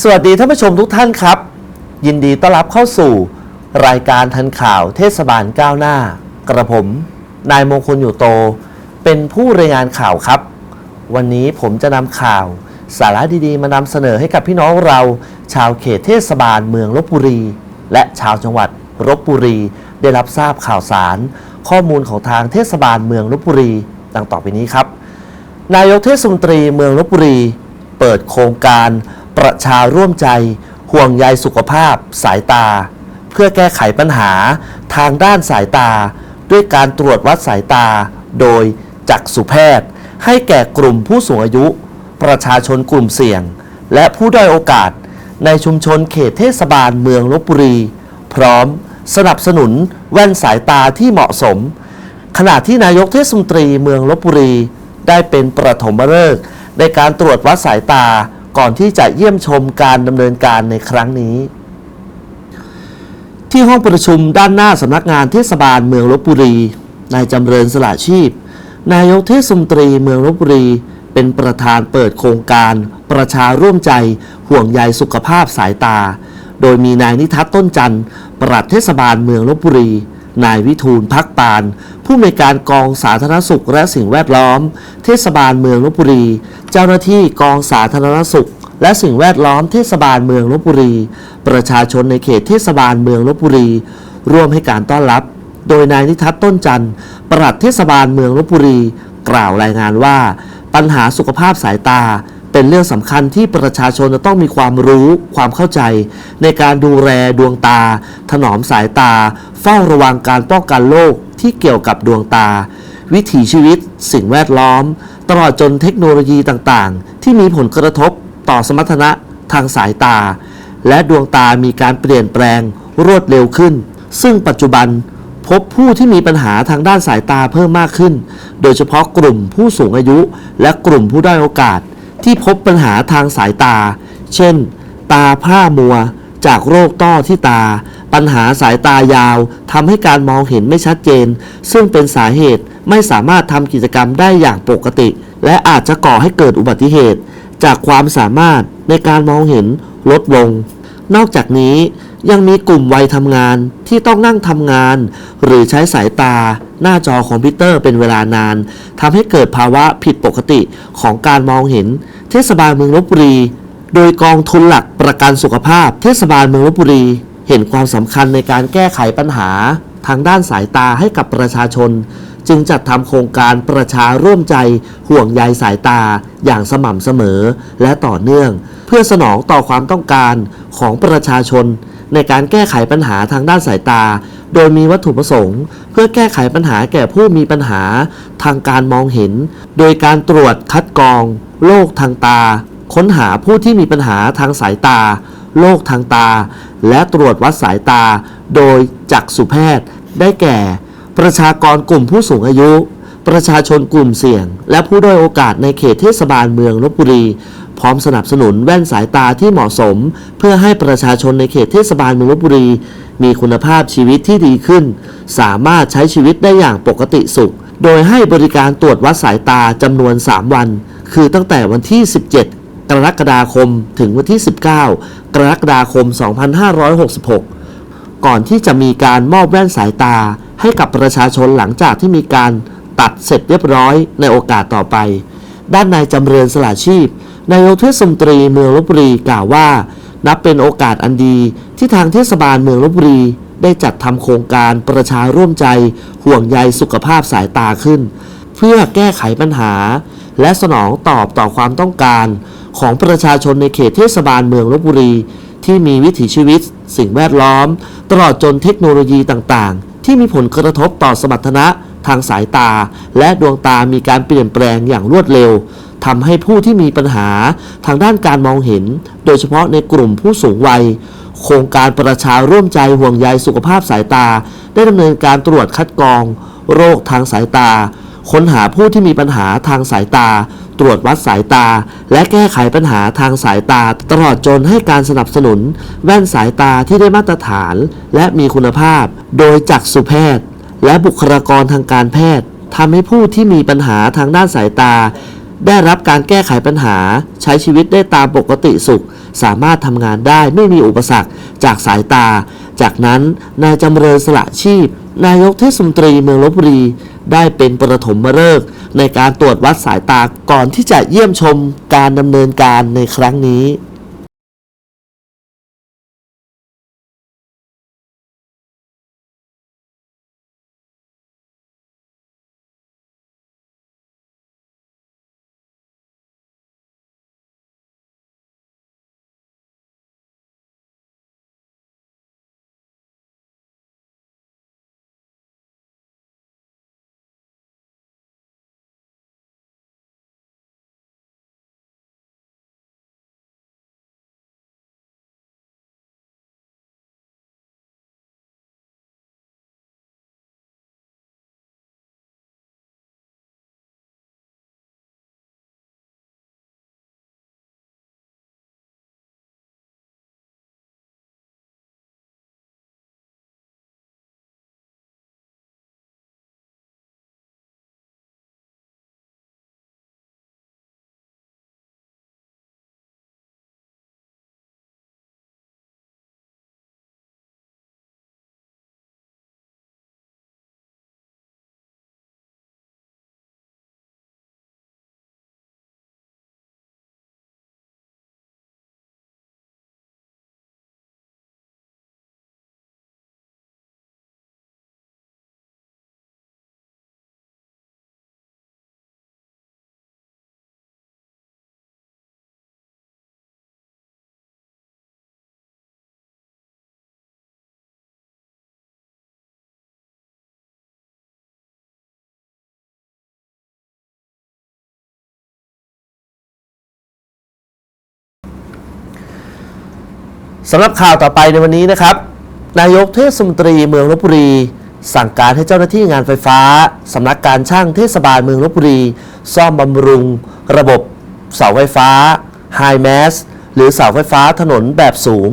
สวัสดีท่านผู้ชมทุกท่านครับ ยินดีต้อนรับเข้าสู่ รายการทันข่าวเทศบาลก้าวหน้า กระผม นายมงคลอยู่โต เป็นผู้รายงานข่าวครับ วันนี้ผมจะนำข่าว สาระดีๆ มานำเสนอให้กับพี่น้องเรา ชาวเขตเทศบาลเมืองลบบุรี และชาวจังหวัดลบบุรี ได้รับทราบข่าวสาร ข้อมูลของทางเทศบาลเมืองลบบุรี ดังต่อไปนี้ครับ นายกเทศมนตรีเมืองลบบุรี เปิดโครงการ ประชาร่วมใจ ห่วงใยสุขภาพ สายตา เพื่อแก้ไขปัญหาทางด้านสายตา ด้วยการตรวจวัดสายตา โดยจักษุแพทย์ ให้แก่กลุ่มผู้สูงอายุ ประชาชนกลุ่มเสี่ยง และผู้ด้อยโอกาส ในชุมชนเขตเทศบาลเมืองลบบุรี พร้อมสนับสนุนแว่นสายตาที่เหมาะสม ขณะที่นายกเทศมนตรีเมืองลบบุรี ได้เป็นประถมฤกษ์ในการตรวจวัดสายตา ก่อนที่จะเยี่ยมชมการดำเนินการในครั้งนี้ ที่ห้องประชุมด้านหน้าสำนักงานเทศบาลเมืองลบบุรี นายจำเริญสละชีพ นายกเทศมนตรีเมืองลบบุรี เป็นประธานเปิดโครงการ ประชาร่วมใจ ห่วงใยสุขภาพสายตา โดยมีนายนิทัศน์ต้นจันทร์ปลัดเทศบาลเมืองลบบุรี นายวิทูลพักปาน ผู้อำนการกองสาธารณสุขและสิ่งแวดล้อม เทศบาลเมืองลบบุรี เจ้าหน้าที่กองสาธารณสุข และสิ่งแวดล้อมเทศบาลเมืองลบบุรี ประชาชนในเขตเทศบาลเมืองลบบุรี ร่วมให้การต้อนรับ โดยนายนิทัศน์ต้นจันทร์ปลัดเทศบาลเมืองลบบุรี กล่าวรายงานว่า ปัญหาสุขภาพสายตา เป็นเรื่องสำคัญที่ประชาชนจะต้องมีความรู้ความเข้าใจ ในการดูแลดวงตา ถนอมสายตา เฝ้าระวังการป้องกันโรคที่เกี่ยวกับดวงตา วิถีชีวิต สิ่งแวดล้อม ตลอดจนเทคโนโลยีต่างๆ ที่มีผลกระทบต่อสมรรถนะทางสายตา และดวงตามีการเปลี่ยนแปลงรวดเร็วขึ้น ซึ่งปัจจุบันพบผู้ที่มีปัญหาทางด้านสายตาเพิ่มมากขึ้น โดยเฉพาะกลุ่มผู้สูงอายุ และกลุ่มผู้ด้อยโอกาส ที่พบปัญหาทางสายตา เช่น ตาพร่ามัว จากโรคต้อที่ตา ปัญหาสายตายาวทำให้การมองเห็นไม่ชัดเจน ซึ่งเป็นสาเหตุไม่สามารถทำกิจกรรมได้อย่างปกติ และอาจจะก่อให้เกิดอุบัติเหตุ จากความสามารถในการมองเห็นลดลง นอกจากนี้ยังมีกลุ่มวัยทำงานที่ต้องนั่งทำงาน หรือใช้สายตา หน้าจอคอมพิวเตอร์เป็นเวลานานทำให้เกิดภาวะผิดปกติของการมองเห็น เทศบาลเมืองลบบุรี โดยกองทุนหลักประกันสุขภาพ เทศบาลเมืองลบบุรี เห็นความสำคัญในการแก้ไขปัญหา ทางด้านสายตาให้กับประชาชน จึงจัดทำโครงการประชาร่วมใจห่วงใยสายตา อย่างสม่ำเสมอและต่อเนื่อง เพื่อสนองต่อความต้องการของประชาชน ในการแก้ไขปัญหาทางด้านสายตา โดยมีวัตถุประสงค์ เพื่อแก้ไขปัญหาแก่ผู้มีปัญหาทางการมองเห็น โดยการตรวจคัดกรองโรคทางตา ค้นหาผู้ที่มีปัญหาทางสายตาโรคทางตา และตรวจวัดสายตา โดยจักษุแพทย์ ได้แก่ ประชากรกลุ่มผู้สูงอายุ ประชาชนกลุ่มเสี่ยง และผู้ด้อยโอกาสในเขตเทศบาลเมืองลบบุรี พร้อมสนับสนุนแว่นสายตาที่เหมาะสม เพื่อให้ประชาชนในเขตเทศบาลเมืองลบบุรี มีคุณภาพชีวิตที่ดีขึ้น สามารถใช้ชีวิตได้อย่างปกติสุข โดยให้บริการตรวจวัดสายตาจำนวน 3 วัน คือตั้งแต่วันที่ 17 กรกฎาคมถึงวันที่ 19 กรกฎาคม 2566 ก่อนที่จะมีการมอบแว่นสายตา ให้กับประชาชนหลังจากที่มีการตัดเสร็จเรียบร้อยในโอกาสต่อไป ด้านนายจำเริญสละชีพนายกเทศมนตรีเมืองลบบุรีกล่าวว่า นับเป็นโอกาสอันดีที่ทางเทศบาลเมืองลบบุรีได้จัดทำโครงการประชาร่วมใจ ห่วงใยสุขภาพสายตาขึ้น เพื่อแก้ไขปัญหา และสนองตอบต่อความต้องการ ของประชาชนในเขตเทศบาลเมืองลบบุรี ที่มีวิถีชีวิต สิ่งแวดล้อม ตลอดจนเทคโนโลยีต่างๆ ที่มีผลกระทบต่อสมรรถนะ ทางสายตา และดวงตามีการเปลี่ยนแปลงอย่างรวดเร็วทำให้ผู้ที่มีปัญหาทางด้านการมองเห็น โดยเฉพาะในกลุ่มผู้สูงวัย โครงการประชาร่วมใจห่วงใยสุขภาพสายตา ได้ดำเนินการตรวจคัดกรอง โรคทางสายตา ค้นหาผู้ที่มีปัญหาทางสายตา ตรวจวัดสายตา และแก้ไขปัญหาทางสายตา ตลอดจนให้การสนับสนุน แว่นสายตาที่ได้มาตรฐาน และมีคุณภาพ โดยจักษุแพทย์ และบุคลากรทางการแพทย์ทำให้ผู้ที่มีปัญหาทางด้านสายตา ได้รับการแก้ไขปัญหา ใช้ชีวิตได้ตามปกติสุข สามารถทำงานได้ไม่มีอุปสรรคจากสายตา จากนั้นนายจำเริญสละชีพ นายกเทศมนตรีเมืองลบบุรี ได้เป็นประถมฤกษ์ในการตรวจวัดสายตาก่อนที่จะเยี่ยมชมการดำเนินการในครั้งนี้ สำหรับข่าวต่อไปในวันนี้นะครับ นายกเทศมนตรีเมืองลบบุรี สั่งการให้เจ้าหน้าที่งานไฟฟ้าสำนักการช่างเทศบาลเมืองลบบุรี ซ่อมบำรุง ระบบเสาไฟฟ้า High Mass หรือเสาไฟฟ้าถนนแบบสูง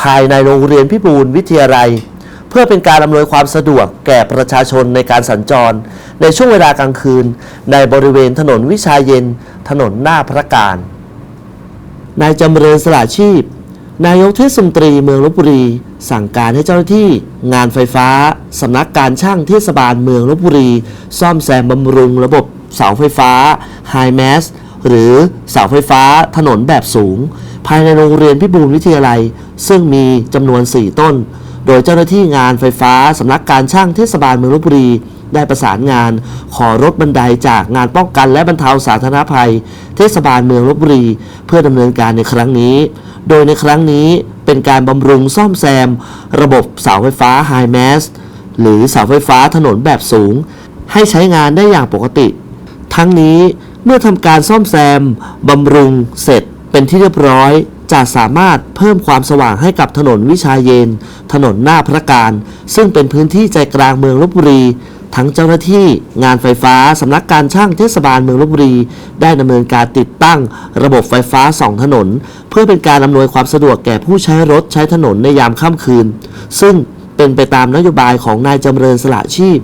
ภายในโรงเรียนพิบูลวิทยาลัย เพื่อเป็นการอำนวยความสะดวกแก่ประชาชนในการสัญจร ในช่วงเวลากลางคืน ในบริเวณถนนวิชาเย็น ถนนหน้าพระการ นายจำเริญสละชีพ นายกเทศมนตรีเมืองลบบุรี สั่งการให้เจ้าหน้าที่ งานไฟฟ้า สำนักการช่างเทศบาลเมืองลบบุรี ซ่อมแซมบำรุงระบบเสาไฟฟ้า High Mass หรือเสาไฟฟ้าถนนแบบสูง ภายในโรงเรียนพิบูลวิทยาลัย ซึ่งมีจำนวน 4 ต้น โดยเจ้าหน้าที่งานไฟฟ้าสำนักการช่างเทศบาลเมืองลบบุรี ได้ประสานงาน ขอรถบันไดจากงานป้องกันและบรรเทาสาธารณภัย เทศบาลเมืองลบบุรี เพื่อดำเนินการในครั้งนี้ โดยในครั้งนี้เป็นการบำรุงซ่อมแซม ระบบเสาไฟฟ้า High Mass หรือเสาไฟฟ้าถนนแบบสูง ให้ใช้งานได้อย่างปกติ ทั้งนี้เมื่อทำการซ่อมแซมบำรุงเสร็จเป็นที่เรียบร้อย จะสามารถเพิ่มความสว่างให้กับถนนวิชาเยน ถนนหน้าพระการ ซึ่งเป็นพื้นที่ใจกลางเมืองลบบุรี ทั้งเจ้าหน้าที่งานไฟฟ้า สำนักการช่างเทศบาลเมืองลบบุรี ได้ดำเนินการติดตั้งระบบไฟฟ้าสองถนน เพื่อเป็นการอำนวยความสะดวกแก่ผู้ใช้รถใช้ถนนในยามค่ำคืน ซึ่งเป็นไปตามนโยบายของนายจำเริญสละชีพ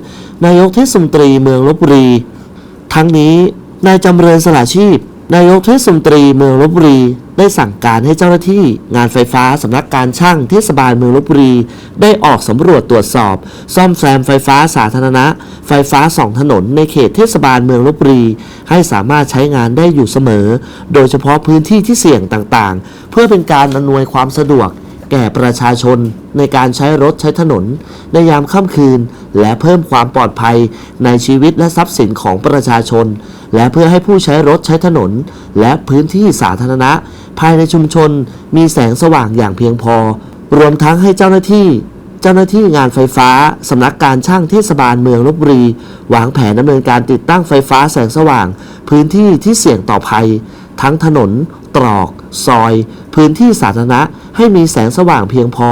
นายกเทศมนตรีเมืองลบบุรี ทั้งนี้นายจำเริญสละชีพ นายกเทศมนตรีเมืองลบบุรี ได้สั่งการให้เจ้าหน้าที่ งานไฟฟ้าสำนักการช่างเทศบาลเมืองลบบุรี ได้ออกสำรวจตรวจสอบ ซ่อมแซมไฟฟ้าสาธารณะ ไฟฟ้าสองถนนในเขตเทศบาลเมืองลบบุรี ให้สามารถใช้งานได้อยู่เสมอ โดยเฉพาะพื้นที่ที่เสี่ยงต่างๆ เพื่อเป็นการอำนวยความสะดวก แก่ประชาชนในการใช้รถใช้ถนน ในยามค่ำคืน และเพิ่มความปลอดภัยในชีวิตและทรัพย์สินของประชาชน และเพื่อให้ผู้ใช้รถใช้ถนน และพื้นที่สาธารณะ ภายในชุมชน มีแสงสว่างอย่างเพียงพอ รวมทั้งให้เจ้าหน้าที่เจ้าหน้าที่งานไฟฟ้า สำนักการช่างเทศบาลเมืองลบบุรี วางแผนดำเนินการติดตั้งไฟฟ้าแสงสว่าง พื้นที่ที่เสี่ยงต่อภัย ทั้งถนน ตรอก ซอย พื้นที่สาธารณะให้มีแสงสว่างเพียงพอ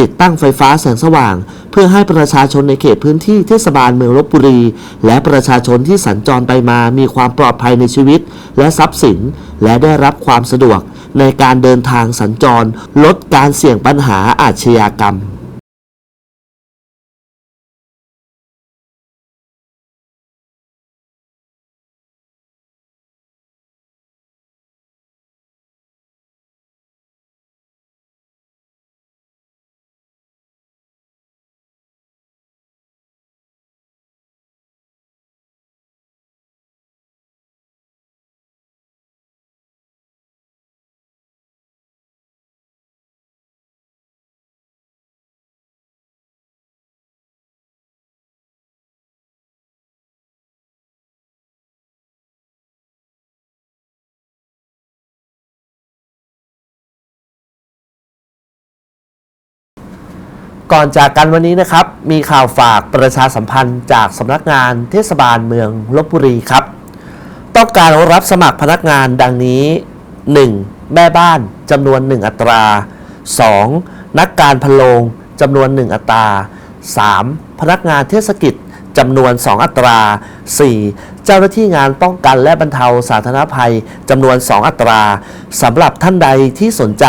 ติดตั้งไฟฟ้าแสงสว่าง เพื่อให้ประชาชนในเขตพื้นที่เทศบาลเมืองลบบุรี และประชาชนที่สัญจรไปมามีความปลอดภัยในชีวิต และทรัพย์สิน และได้รับความสะดวก ในการเดินทางสัญจร ลดการเสี่ยงปัญหาอาชญากรรม ก่อนจากกันวันนี้นะครับ มีข่าวฝากประชาสัมพันธ์จากสำนักงานเทศบาลเมืองลบบุรีครับ ต้องการรับสมัครพนักงานดังนี้ 1. แม่บ้านจำนวน 1 อัตรา 2. นักการพโลงจำนวน 1 อัตรา 3. พนักงานเทศกิจจำนวน 2 อัตรา 4. เจ้าหน้าที่งานป้องกันและบรรเทาสาธารณภัยจำนวน 2 อัตราสำหรับท่านใดที่สนใจ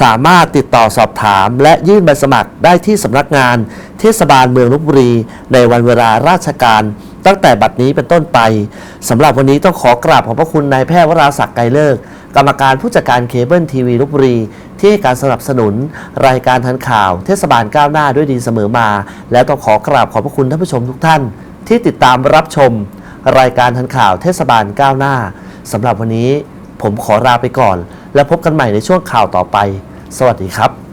สามารถติดต่อสอบถาม และยื่นใบสมัครได้ที่สำนักงาน เทศบาลเมืองลบบุรี ในวันเวลาราชการ ตั้งแต่บัดนี้เป็นต้นไปสำหรับวันนี้ต้องขอกราบขอบพระคุณนายแพทย์วราศักดิ์ไกรเลิกกรรมการผู้จัดการเคเบิลทีวีลบบุรี ที่ให้การสนับสนุน รายการทันข่าว เทศบาลก้าวหน้าด้วยดีเสมอมา และต้องขอกราบขอบพระคุณท่านผู้ชมทุกท่าน ที่ติดตามรับชม รายการทันข่าวเทศบาลก้าวหน้าสำหรับวันนี้ผมขอลาไปก่อน แล้วพบกันใหม่ในช่วงข่าวต่อไป สวัสดีครับ